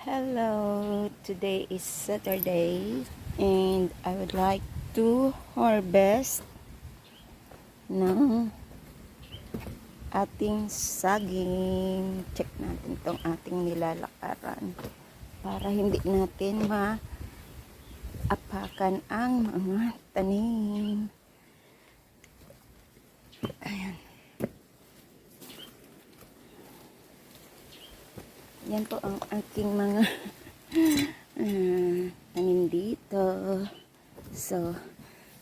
Hello, today is Saturday and I would like to harvest ng ating saging. Check natin tong ating nilalakaran para hindi natin ma-apakan ang mga tanim. Ayan. Yan po ang aking mga ah, tanim dito. So,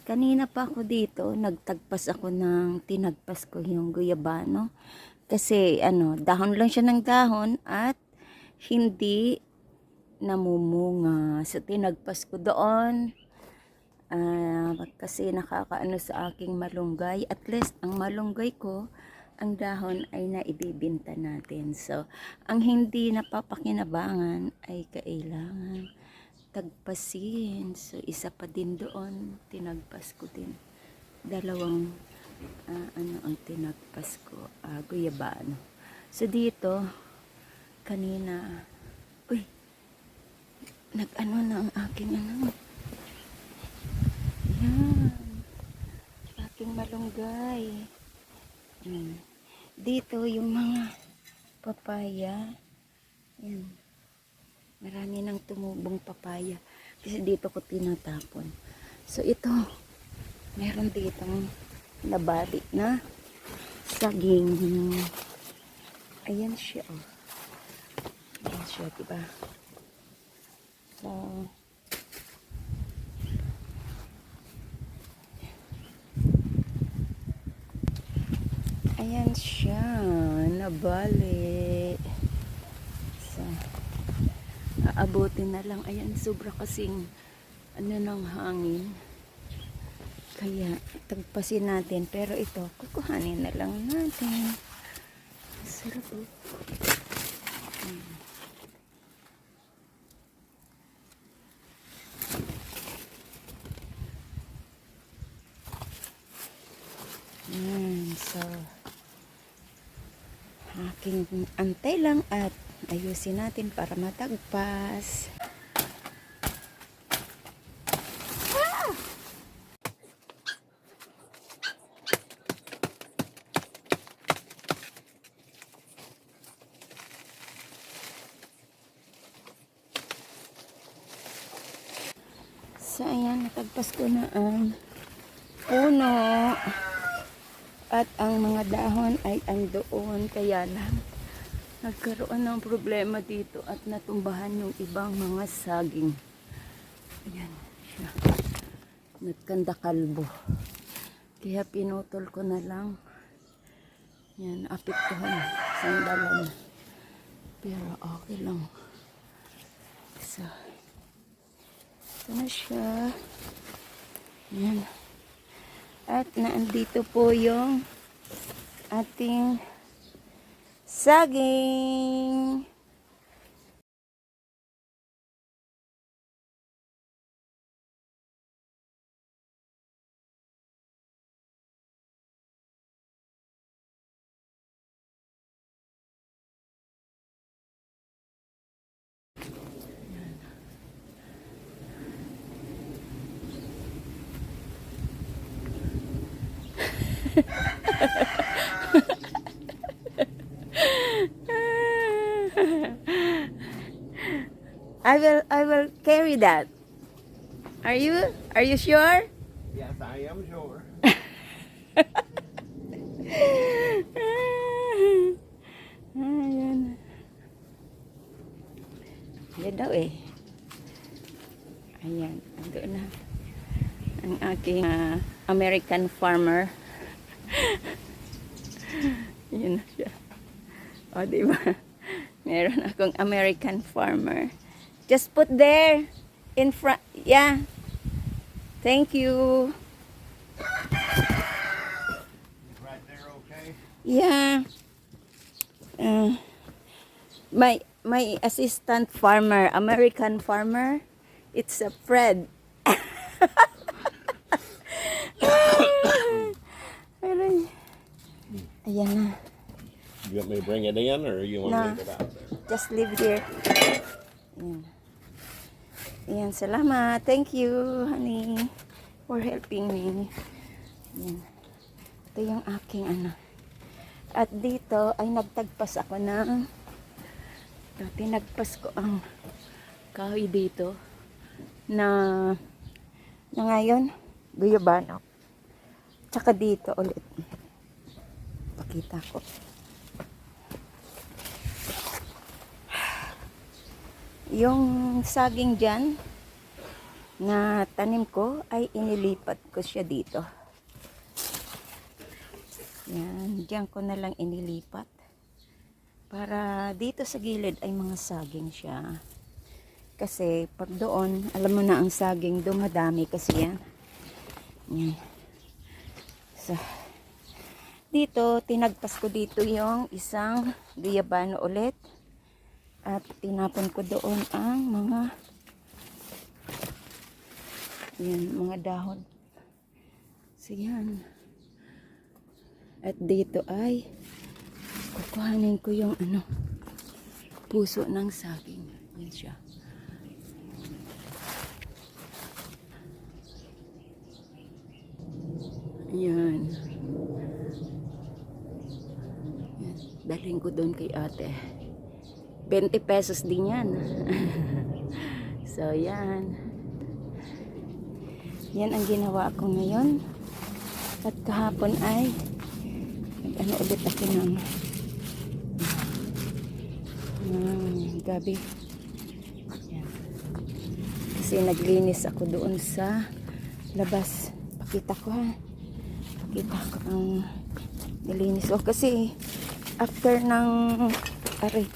kanina pa ako dito, nagtagpas ako ng, tinagpas ko yung guyabano. Kasi, ano, dahon lang siya ng dahon at hindi namumunga. So, tinagpas ko doon. Ah, kasi nakakaano sa aking malunggay. At least, ang malunggay ko, ang dahon ay naibibinta natin. So, ang hindi napapakinabangan ay kailangan tagpasin. So, isa pa din doon, tinagpas ko din. Dalawang ah, ano ang tinagpas ko, uh, guyabano. So, dito, kanina, uy, nag-ano na ang aking ano, yan, aking malunggay. Hmm. Dito yung mga papaya. Yan. Marami nang tumubong papaya. Kasi dito ko tinatapon. So ito, meron ditong nabali na saging. Ayan siya. Oh. Ayan siya, diba? So, Ayan siya, nabali. So, aabutin na lang. Ayan, sobra kasing ano ng hangin. Kaya, tagpasin natin. Pero ito, kukuhanin na lang natin. Sarap oh. Hmm. Yan, so, aking antay lang at ayusin natin para matagpas. So, ayan, natagpas ko na ang puno. At ang mga dahon ay andoon. Kaya lang, nagkaroon ng problema dito at natumbahan yung ibang mga saging. Ayan siya. Nagkanda kalbo. Kaya pinutol ko na lang. Yan, apektuhan. Sandalan. Pero okay lang. So, ito na siya. Yan. At naandito po yung ating saging. I will I will carry that. Are you are you sure? Yes, I am sure. Ayan. Yan daw eh. Ayan, ando na. Ang aking ah, American farmer. Yun na siya. O, di ba? Meron akong American farmer. Just put there in front. Yeah. Thank you. Right there, okay? Yeah. Uh, my my assistant farmer, American farmer, it's a Fred. want me to bring it in, or you want No. to leave it out there? Just live here. Ayan. Ayan, salamat. Thank you, honey, for helping me. Ayan. Ito yung aking ano. At dito ay nagtagpas ako ng ito, tinagpas ko ang kahoy dito na na ngayon guyabano. Tsaka dito ulit. Pakita ko. Yung saging dyan na tanim ko ay inilipat ko siya dito. Yan, diyan ko na lang inilipat. Para dito sa gilid ay mga saging siya. Kasi pag doon, alam mo na ang saging, dumadami kasi yan. Yan. So, dito, tinagpas ko dito yung isang guyabano ulit. At tinapon ko doon ang mga yan, mga dahon. So yan. At dito ay kukuhanin ko yung ano puso ng saging. Yan siya. Yan. Yan. Dalhin ko doon kay ate. 20 pesos din yan. so, yan. Yan ang ginawa ko ngayon. At kahapon ay nag-ano ulit ako ng ng gabi. Yan. Kasi naglinis ako doon sa labas. Pakita ko ha. Pakita ko ang nilinis ko. Kasi after ng aray,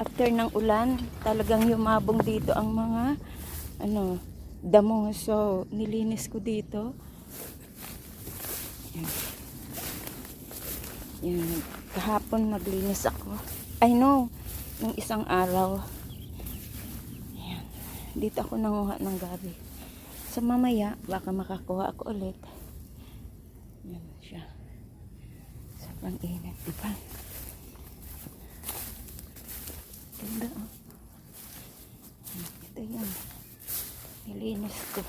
after ng ulan, talagang yumabong dito ang mga ano, damo. So, nilinis ko dito. Yan. Yan. Kahapon naglinis ako. I know, nung isang araw. Yan. Dito ako nanguha ng gabi. Sa mamaya, baka makakuha ako ulit. Yan siya. Sa pang-init, di ba? Ganda oh. Ito yan. Nilinis ko.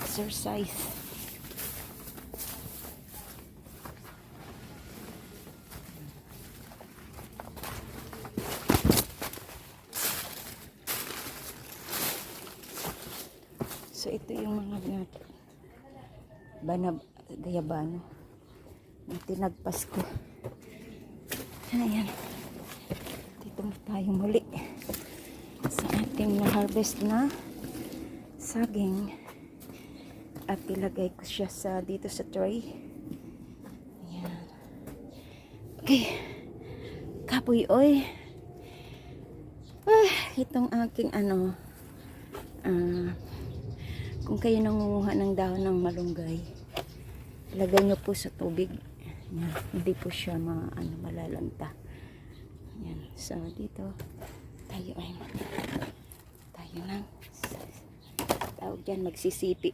Exercise. So ito yung mga banab gayabano na tinagpas ko. Ayan. Dito na tayo muli sa ating na-harvest na saging. At ilagay ko siya sa dito sa tray. Ayan. Okay. Kapoy oy. Ah, itong aking ano ah kung kayo nangunguha ng dahon ng malunggay, ilagay nyo po sa tubig. Yan. Hindi po siya ma, ano, malalanta. Yan. So, dito, tayo ay mag, tayo ng, tawag dyan, magsisipi.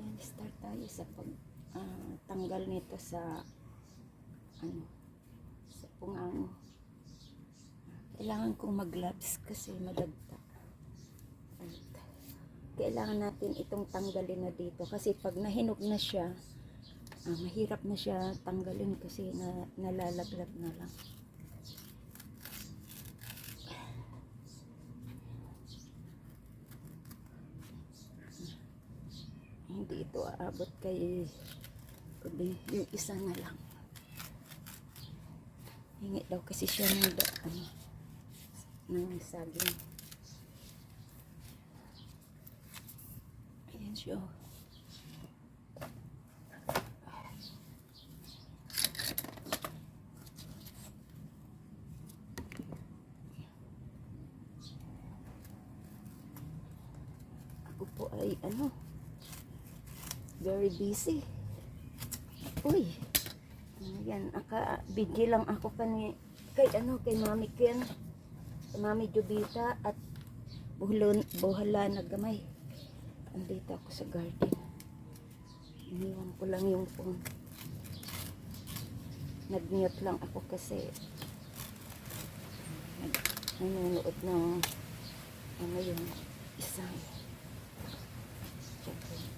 Yan, start tayo sa pag, ah, tanggal nito sa, ano, sa pungang. Kailangan kong mag-gloves kasi madagta. Kailangan natin itong tanggalin na dito. Kasi pag nahinog na siya ah, mahirap na siya tanggalin kasi na, nalalaglag na lang. Hindi ito aabot kay yung isa na lang. Hingi daw kasi siya ng ano, ng saging siya. Ako po ay ano, very busy. Uy, ayan, aka, busy lang ako kani, kay ano, kay Mami Ken, Mami Jubita at buhalo, buhala na gamay. Andito ako sa garden. Iniwan ko lang yung phone. Nag-mute lang ako kasi nag nanonood ng ano yung isang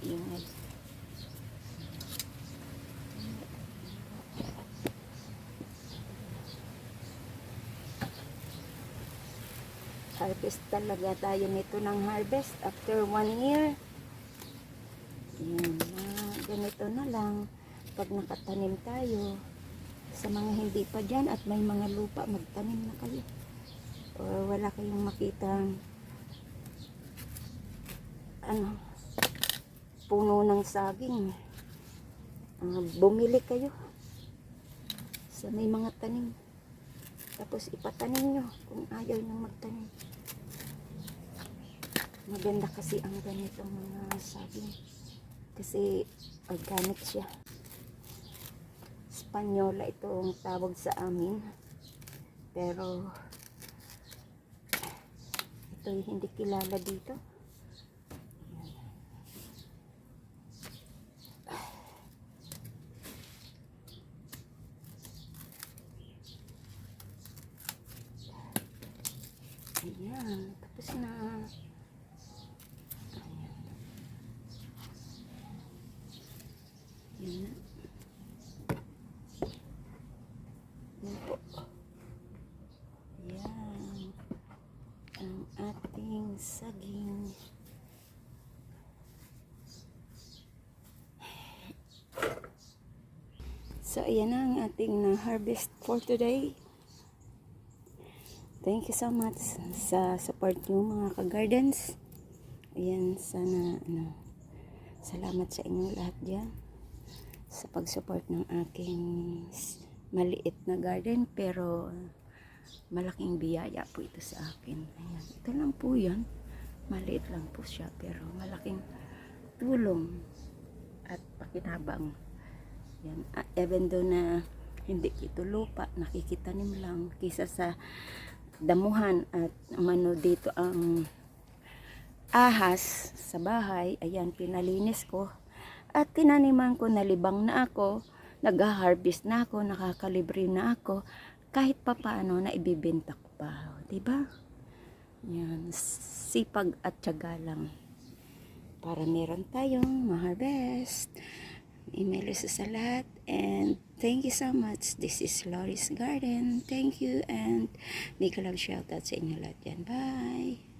ingay. Harvest talaga tayo nito ng harvest after one year. Yan, mga ganito na lang. Pag nakatanim tayo sa mga hindi pa dyan at may mga lupa magtanim na kayo. Or wala kayong makitang ano puno ng saging. Ah, bumili kayo sa may mga tanim. Tapos ipatanim nyo kung ayaw nyo magtanim maganda kasi ang ganitong mga saging kasi organic siya. Spanyola ito ang tawag sa amin. Pero ito hindi kilala dito. Ayan, tapos na. Ayan. Yan na. Yan po. Yan. Ang ating saging. So, ayan na ang ating na harvest for today. Thank you so much sa support nyo mga ka-gardens. Ayan, sana, ano, salamat sa inyo lahat dyan sa pag-support ng aking maliit na garden pero malaking biyaya po ito sa akin. Ayan, ito lang po yan. Maliit lang po siya pero malaking tulong at pakinabang. Yan. Ah, even though na hindi ito lupa, nakikitanim lang kisa sa damuhan at mano dito ang ahas sa bahay. Ayan, pinalinis ko. At tinaniman ko, nalibang na ako, nag-harvest na ako, nakakalibre na ako. Kahit pa paano, na ibibenta ko pa. o, Diba? Yan, sipag at tiyaga lang. Para meron tayong ma-harvest. Email sa lahat. And thank you so much. This is Loris Garden. Thank you and big love shout out sa inyo lahat yan. Bye!